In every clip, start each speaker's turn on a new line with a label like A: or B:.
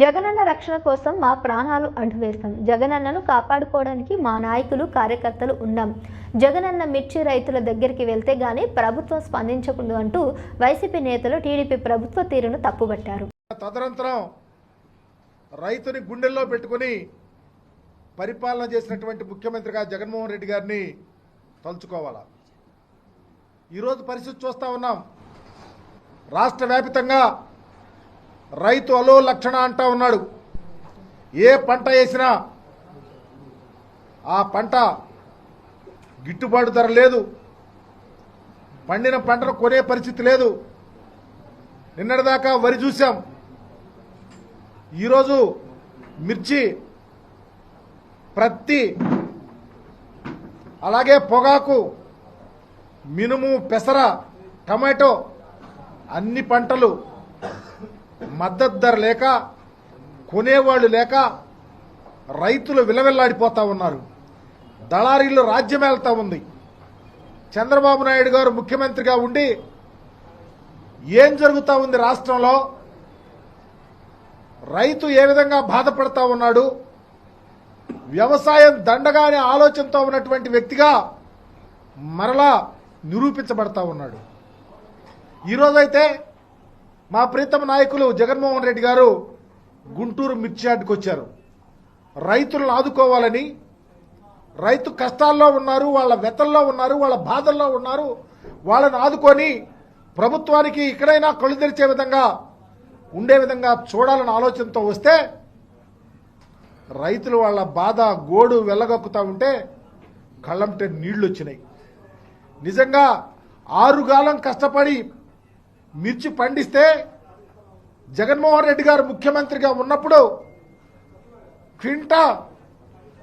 A: జగనన్న రక్షణ కోసం మా ప్రాణాలు అడ్డువేస్తాం జగనన్నను కాపాడుకోవడానికి మా నాయకులు కార్యకర్తలు ఉన్నాం జగనన్న మిర్చి రైతుల దగ్గరికి వెళ్తే గానీ ప్రభుత్వం స్పందించకుండా అంటూ వైసీపీ నేతలు టీడీపీ ప్రభుత్వ తీరును తప్పుబట్టారు.
B: తదనంతరం రైతుని గుండెల్లో పెట్టుకుని పరిపాలన చేసినటువంటి ముఖ్యమంత్రిగా జగన్మోహన్ రెడ్డి గారిని తలుచుకోవాలా? ఈరోజు పరిస్థితి చూస్తూ ఉన్నాం. రాష్ట్ర వ్యాపితంగా రైతు అలో లక్షణ అంటా ఉన్నాడు. ఏ పంట వేసినా ఆ పంట గిట్టుబాటు ధర లేదు. పండిన పంటను కొనే పరిస్థితి లేదు. నిన్నటిదాకా వరి చూసాం ఈరోజు మిర్చి ప్రత్తి అలాగే పొగాకు మినుము పెసర టమాటో అన్ని పంటలు మద్దతు ధర లేక కొనేవాళ్ళు లేక రైతులు విలవిల్లాడిపోతా ఉన్నారు. దళారీలు రాజ్యమేళతా ఉంది. చంద్రబాబు నాయుడు గారు ముఖ్యమంత్రిగా ఉండి ఏం జరుగుతూ ఉంది రాష్ట్రంలో? రైతు ఏ విధంగా బాధపడతా ఉన్నాడు? వ్యవసాయం దండగానే ఆలోచనతో ఉన్నటువంటి వ్యక్తిగా మరలా నిరూపించబడతా ఉన్నాడు. ఈరోజైతే మా ప్రీతమ నాయకులు జగన్మోహన్ రెడ్డి గారు గుంటూరు మిర్చి వచ్చారు. రైతులను ఆదుకోవాలని రైతు కష్టాల్లో ఉన్నారు వాళ్ళ వెతల్లో ఉన్నారు వాళ్ళ బాధల్లో ఉన్నారు వాళ్ళని ఆదుకొని ప్రభుత్వానికి ఇక్కడైనా కళ్ళు తెరిచే విధంగా ఉండే విధంగా చూడాలన్న ఆలోచనతో వస్తే రైతులు వాళ్ళ బాధ గోడు వెళ్ళగక్కుతా ఉంటే కళ్ళంటే నీళ్ళు వచ్చినాయి నిజంగా ఆరుగాలం కష్టపడి మిర్చి పండిస్తే జగన్మోహన్ రెడ్డి గారు ముఖ్యమంత్రిగా ఉన్నప్పుడు క్వింటా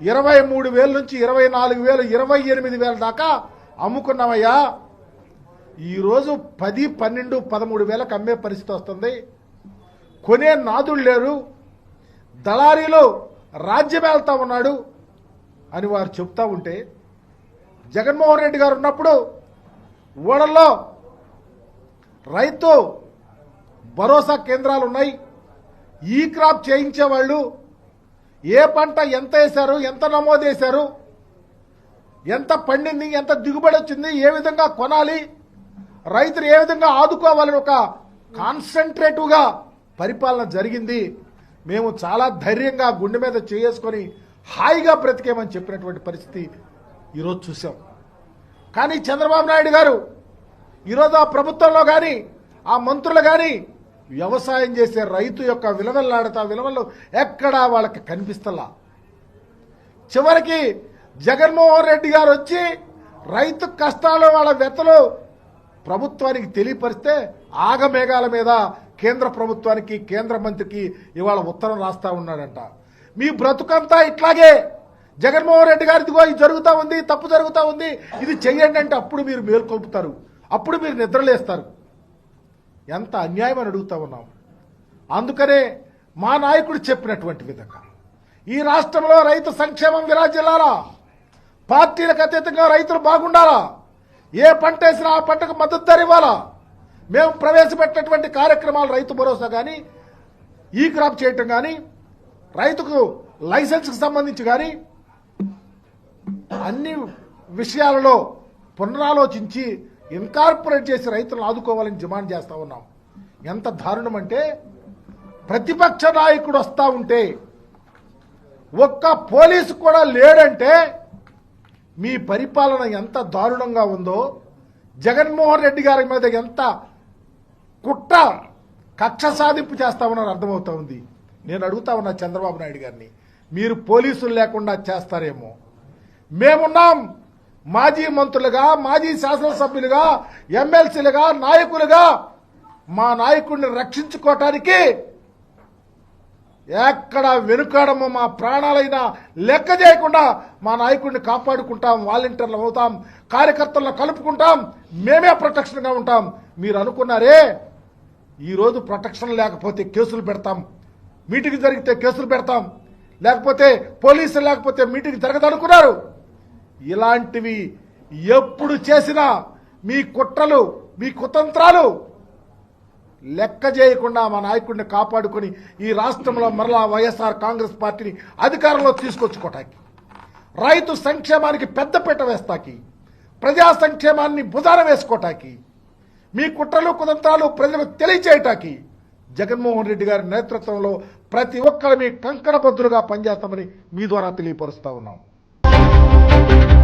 B: ఇరవై మూడు వేల నుంచి ఇరవై నాలుగు వేలు ఇరవై ఎనిమిది వేల దాకా అమ్ముకున్నామయ్యా. ఈరోజు పది పన్నెండు పదమూడు వేలకు అమ్మే పరిస్థితి వస్తుంది. కొనే నాదులు లేరు. దళారీలు రాజ్యమేళ్తా ఉన్నాడు అని వారు చెప్తా ఉంటే జగన్మోహన్ రెడ్డి గారు ఉన్నప్పుడు ఓడల్లో రైతు భరోసా కేంద్రాలు ఉన్నాయి ఈ క్రాప్ చేయించేవాళ్ళు ఏ పంట ఎంత వేశారు ఎంత నమోదు చేశారు ఎంత పండింది ఎంత దిగుబడి వచ్చింది ఏ విధంగా కొనాలి రైతులు ఏ విధంగా ఆదుకోవాలని ఒక కాన్సన్ట్రేటివ్గా పరిపాలన జరిగింది. మేము చాలా ధైర్యంగా గుండె మీద చేసుకొని హాయిగా బ్రతికేమని చెప్పినటువంటి పరిస్థితి ఈరోజు చూసాం. కానీ చంద్రబాబు నాయుడు గారు ఈరోజు ఆ ప్రభుత్వంలో కానీ ఆ మంత్రులు కానీ వ్యవసాయం చేసే రైతు యొక్క విలువల్లాడతా విలువలు ఎక్కడా వాళ్ళకి కనిపిస్తలా. చివరికి జగన్మోహన్ రెడ్డి గారు వచ్చి రైతు కష్టాలు వాళ్ళ వెతలు ప్రభుత్వానికి తెలియపరిస్తే ఆగమేఘాల మీద కేంద్ర ప్రభుత్వానికి కేంద్ర మంత్రికి ఇవాళ ఉత్తరం రాస్తా ఉన్నాడంట. మీ బ్రతుకంతా ఇట్లాగే. జగన్మోహన్ రెడ్డి గారి ఇదిగో ఇది జరుగుతూ ఉంది తప్పు జరుగుతూ ఉంది ఇది చెయ్యండి అంటే అప్పుడు మీరు మేల్కొల్పుతారు. అప్పుడు మీరు నిద్రలేస్తారు. ఎంత అన్యాయం అని అడుగుతా ఉన్నాం. అందుకనే మా నాయకుడు చెప్పినటువంటి విధంగా ఈ రాష్ట్రంలో రైతు సంక్షేమం విరాజిల్లాలా? పార్టీలకు అతీతంగా రైతులు బాగుండాలా? ఏ పంట వేసినా ఆ పంటకు మద్దతు ధర ఇవ్వాలా? మేము ప్రవేశపెట్టినటువంటి కార్యక్రమాలు రైతు భరోసా కానీ ఈ క్రాప్ చేయటం కానీ రైతుకు లైసెన్స్కి సంబంధించి కానీ అన్ని విషయాలలో పునరాలోచించి ఇన్కార్పొరేట్ చేసి రైతులను ఆదుకోవాలని డిమాండ్ చేస్తా ఉన్నాం. ఎంత దారుణం అంటే ప్రతిపక్ష నాయకుడు వస్తా ఉంటే ఒక్క పోలీసు కూడా లేడంటే మీ పరిపాలన ఎంత దారుణంగా ఉందో జగన్మోహన్ రెడ్డి గారి మీద ఎంత కుట్ర కక్ష సాధింపు చేస్తా ఉన్నారు అర్థమవుతా ఉంది. నేను అడుగుతా ఉన్నా చంద్రబాబు నాయుడు గారిని మీరు పోలీసులు లేకుండా చేస్తారేమో. మేమున్నాం మాజీ మంత్రులుగా మాజీ శాసనసభ్యులుగా ఎమ్మెల్సీలుగా నాయకులుగా మా నాయకుడిని రక్షించుకోవటానికి ఎక్కడ వెనుకాడమో మా ప్రాణాలైనా లెక్క చేయకుండా మా నాయకుడిని కాపాడుకుంటాం వాలంటీర్లు అవుతాం కార్యకర్తలను కలుపుకుంటాం మేమే ప్రొటెక్షన్గా ఉంటాం. మీరు అనుకున్నారే ఈరోజు ప్రొటెక్షన్ లేకపోతే కేసులు పెడతాం మీటింగ్ జరిగితే కేసులు పెడతాం లేకపోతే పోలీసులు లేకపోతే మీటింగ్ జరగదనుకున్నారు. ఇలాంటివి ఎప్పుడు చేసినా మీ కుట్రలు మీ కుతంత్రాలు లెక్క చేయకుండా మా నాయకుడిని కాపాడుకొని ఈ రాష్ట్రంలో మరలా వైఎస్ఆర్ కాంగ్రెస్ పార్టీని అధికారంలో తీసుకొచ్చుకోటానికి రైతు సంక్షేమానికి పెద్దపీట వేస్తాకి ప్రజా సంక్షేమాన్ని బుధాన వేసుకోటాకి మీ కుట్రలు కుతంత్రాలు ప్రజలకు తెలియచేయటానికి జగన్మోహన్ రెడ్డి గారి నేతృత్వంలో ప్రతి ఒక్కరు మీ కంకణబద్దులుగా పనిచేస్తామని మీ ద్వారా తెలియపరుస్తా ఉన్నాం. Thank you